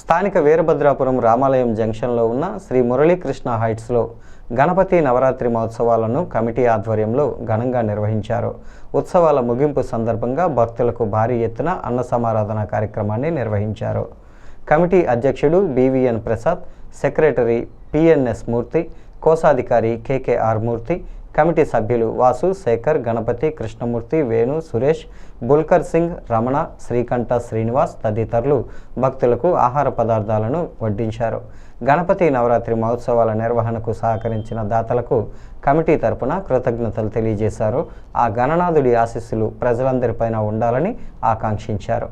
స్థానిక వీరభద్రాపురం రామాలయం జంక్షన్లో ఉన్న శ్రీ మురళీకృష్ణ హైట్స్లో గణపతి నవరాత్రి మహోత్సవాలను కమిటీ ఆధ్వర్యంలో ఘనంగా నిర్వహించారు. ఉత్సవాల ముగింపు సందర్భంగా భక్తులకు భారీ ఎత్తున అన్న సమారాధన కార్యక్రమాన్ని నిర్వహించారు. కమిటీ అధ్యక్షుడు BVN Prasad secretary PNS Murthy కోశాధికారి కేకేఆర్ మూర్తి కమిటీ సభ్యులు వాసు శేఖర్ గణపతి కృష్ణమూర్తి వేణు సురేష్ బుల్కర్ సింగ్ రమణ శ్రీకంఠ శ్రీనివాస్ తదితరులు భక్తులకు ఆహార పదార్థాలను వడ్డించారు. గణపతి నవరాత్రి మహోత్సవాల నిర్వహణకు సహకరించిన దాతలకు కమిటీ తరపున కృతజ్ఞతలు తెలియజేశారు. ఆ గణనాథుడి ఆశీస్సులు ప్రజలందరిపైన ఉండాలని ఆకాంక్షించారు.